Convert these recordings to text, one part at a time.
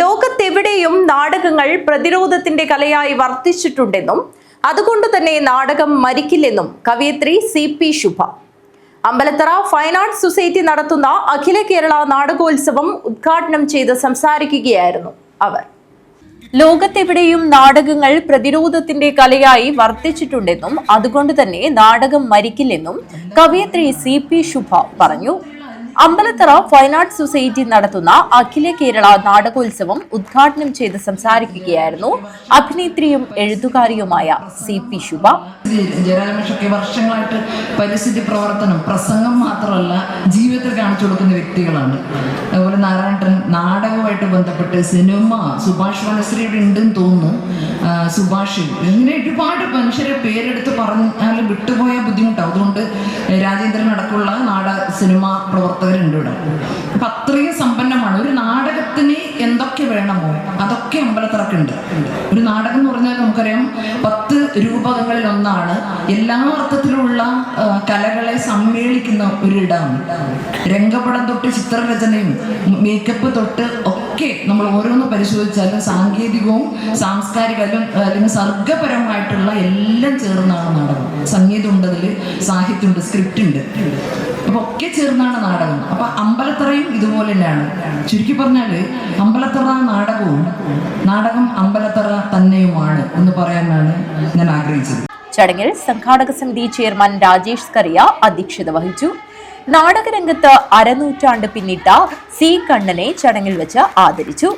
ലോകത്തെവിടെയും നാടകങ്ങൾ പ്രതിരോധത്തിന്റെ കലയായി വർത്തിച്ചിട്ടുണ്ടെന്നും അതുകൊണ്ട് തന്നെ നാടകം മരിക്കില്ലെന്നും കവയിത്രി C P Shubha. Ambalathara fine arts society നടത്തുന്ന അഖില കേരള നാടകോത്സവം ഉദ്ഘാടനം ചെയ്ത് സംസാരിക്കുകയായിരുന്നു അവർ. ലോകത്തെവിടെയും നാടകങ്ങൾ പ്രതിരോധത്തിന്റെ കലയായി വർദ്ധിച്ചിട്ടുണ്ടെന്നും അതുകൊണ്ട് തന്നെ നാടകം മരിക്കില്ലെന്നും കവയിത്രി സി പി ശുഭ പറഞ്ഞു. അമ്പലത്തറ ആർട്സ് സൊസൈറ്റി നടത്തുന്ന അഖില കേരള നാടകോത്സവം ഉദ്ഘാടനം ചെയ്ത് സംസാരിക്കുകയായിരുന്നു അഭിനേത്രിയും എഴുത്തുകാരിയുമായ സി പി ശുഭ. ജയരാജമേഷൊക്കെ വർഷങ്ങളായിട്ട് പരിസ്ഥിതി പ്രവർത്തനം പ്രസംഗം മാത്രമല്ല ജീവിതത്തിൽ കാണിച്ചു കൊടുക്കുന്ന വ്യക്തികളാണ്. അതുപോലെ നാരായണൻ നാടകമായിട്ട് ബന്ധപ്പെട്ട് സിനിമ സുഭാഷ് വനശ്രീയുടെ ഉണ്ടെന്ന് തോന്നുന്നു. സുഭാഷ് ഇങ്ങനെ ഒരുപാട് മനുഷ്യരെ പേരെടുത്ത് പറഞ്ഞാൽ വിട്ടുപോയ ബുദ്ധിമുട്ടാണ് അതുകൊണ്ട് രാജേന്ദ്രൻ അടക്കമുള്ള സിനിമ പ്രവർത്തകരുണ്ട് ഇവിടെ. അപ്പൊ അത്രയും സമ്പന്നമാണ്. ഒരു നാടകത്തിന് എന്തൊക്കെ വേണമോ അതൊക്കെ അമ്പലത്തിറക്കുണ്ട് ഒരു നാടകം എന്ന് പറഞ്ഞാൽ നമുക്കറിയാം പത്ത് രൂപകങ്ങളിൽ ഒന്നാണ് എല്ലാ അർത്ഥത്തിലുള്ള കലകളെ സമ്മേളിക്കുന്ന ഒരു ഇടമാണ്. രംഗപടം തൊട്ട് ചിത്രരചനയും മേക്കപ്പ് തൊട്ട് ഒക്കെ നമ്മൾ ഓരോന്ന് പരിശോധിച്ചാലും സാങ്കേതികവും സാംസ്കാരിക അല്ലെങ്കിൽ സർഗപരമായിട്ടുള്ള എല്ലാം ചേർന്നാണ് നാടകം. സംഗീതം ഉണ്ട് അതിൽ സാഹിത്യമുണ്ട് സ്ക്രിപ്റ്റ് ഉണ്ട് അപ്പൊ ഒക്കെ ചേർന്നാണ് നാടകം. അപ്പൊ അമ്പലത്തറയും ഇതുപോലെ തന്നെയാണ് ചുരുക്കി പറഞ്ഞാൽ അമ്പലത്തറ നാടകവും നാടകം അമ്പലത്തറ തന്നെയുമാണ് എന്ന് പറയാനാണ് ഞാൻ ആഗ്രഹിച്ചത്. ചടങ്ങിൽ സംഘാടക സമിതി ചെയർമാൻ രാജേഷ് സ്കറിയ അധ്യക്ഷത വഹിച്ചു. നാടകരംഗത്ത് അരനൂറ്റാണ്ട് പിന്നിട്ട സി കണ്ണനെ ചടങ്ങിൽ വെച്ച് ആദരിച്ചു.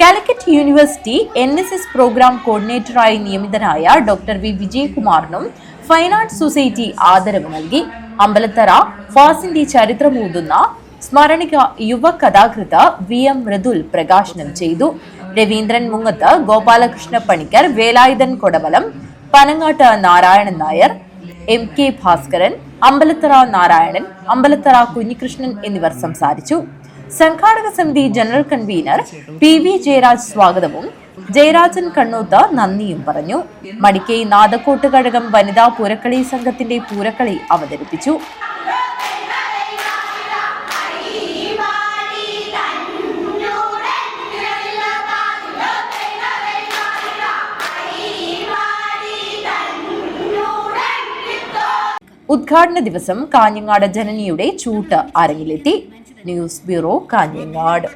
Calicut university N S S program കോർഡിനേറ്ററായി നിയമിതനായ ഡോക്ടർ വി വിജയകുമാറിനും ഫൈൻ ആർട്സ് സൊസൈറ്റി ആദരവ് നൽകി അമ്പലത്തറ ഫാസിന്റെ ചരിത്രമൂതുന്ന സ്മരണിക യുവ കഥാകൃത്ത് വി എം മൃദുൽ പ്രകാശനം ചെയ്തു. രവീന്ദ്രൻ മുങ്ങത്ത് ഗോപാലകൃഷ്ണ പണിക്കർ വേലായുധൻ കൊടവലം പനങ്ങാട്ട് നാരായണൻ നായർ എം കെ ഭാസ്കരൻ അമ്പലത്തറ നാരായണൻ അമ്പലത്തറ കുഞ്ഞികൃഷ്ണൻ എന്നിവർ സംസാരിച്ചു. സംഘാടക സമിതി general convener P V Jayaraj സ്വാഗതവും ജയരാജൻ കണ്ണൂത്ത് നന്ദിയും പറഞ്ഞു. മടിക്കൈ നാദക്കോട്ട് കഴകം വനിതാ പൂരക്കളി സംഘത്തിന്റെ പൂരക്കളി അവതരിപ്പിച്ചു. ഉദ്ഘാടന ദിവസം കാഞ്ഞങ്ങാട് ജനനിയുടെ ചൂട്ട് അരങ്ങിലെത്തി. News bureau Kanhangad.